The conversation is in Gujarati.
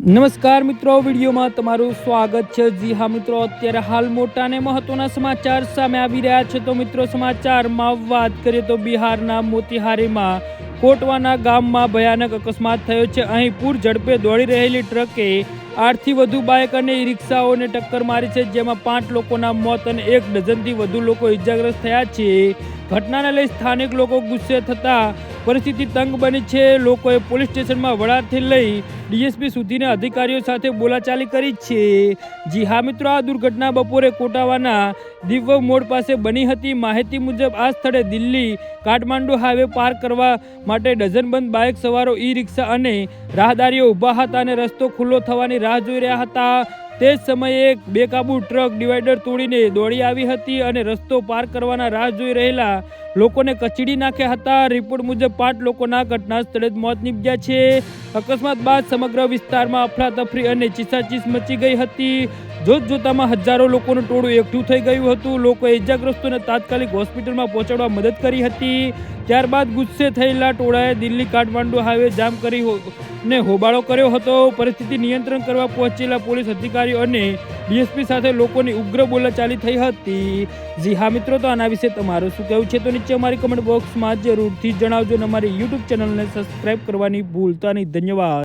નમસ્કાર મિત્રો, વિડીયોમાં તમારું સ્વાગત છે. જી હા મિત્રો, અત્યારે હાલ મોટા અને મહત્વના સમાચાર સામે આવી રહ્યા છે. તો મિત્રો, સમાચારમાં વાત કરીએ તો બિહારના મોતિહારીમાં કોટવાના ગામમાં ભયાનક અકસ્માત થયો છે. અહીં પૂર ઝડપે દોડી રહેલી ટ્રકે આઠથી વધુ બાઇક અને ઈ રિક્ષાઓને ટક્કર મારી છે, જેમાં પાંચ લોકોના મોત અને એક ડઝનથી વધુ લોકો ઇજાગ્રસ્ત થયા છે. ઘટનાને લઈ સ્થાનિક લોકો ગુસ્સે થતા પરિસ્થિતિ તંગ બની છે. લોકોએ પોલીસ સ્ટેશનમાં વડાથી લઈ ડીએસપી સુધીના અધિકારીઓ સાથે બોલાચાલી કરી છે. જી હા મિત્રો, આ દુર્ઘટના બપોરે કોટાવાના દિવ્ય મોડ પાસે બની હતી. માહિતી મુજબ આ સ્થળે દિલ્હી કાઠમાંડુ હાઈવે પાર કરવા માટે ડઝનબંધ બાઇક સવારો ઈ રિક્ષા અને રાહદારીઓ ઊભા હતા અને રસ્તો ખુલ્લો થવાની રાહ જોઈ રહ્યા હતા. તે જ સમયે એક બેકાબુ ટ્રક ડિવાઈડર તોડીને દોડી આવી હતી અને રસ્તો પાર કરવાના રાહ જોઈ રહેલા લોકોને કચડી નાખ્યા હતા. રિપોર્ટ મુજબ પાંચ લોકોના ઘટના સ્થળે જ મોત નીપજ્યા છે. અકસ્માત બાદ સમગ્ર વિસ્તારમાં અફરાતફરી અને ચીસાચીસ મચી ગઈ હતી. જોત જોતામાં હજારો લોકોનું ટોળું એકઠું થઈ ગયું હતું. લોકોએ ઇજાગ્રસ્તોને તાત્કાલિક હોસ્પિટલમાં પહોંચાડવા મદદ કરી હતી. ત્યારબાદ ગુસ્સે થયેલા ટોળાએ દિલ્હી કાઠમાંડુ હાઈવે જામ કરી ને હોબાળો કર્યો હતો. પરિસ્થિતિ નિયંત્રણ કરવા પહોંચેલા પોલીસ અધિકારીઓ અને ડીએસપી સાથે લોકોની ઉગ્ર બોલાચાલી થઈ હતી. જી હા મિત્રો, તો આના વિશે તમારું શું કહેવું છે? તો નીચે અમારી કમેન્ટ બોક્સમાં જરૂરથી જણાવજો અને અમારી યુટ્યુબ ચેનલને સબસ્ક્રાઇબ કરવાની ભૂલતા નહીં. ધન્યવાદ.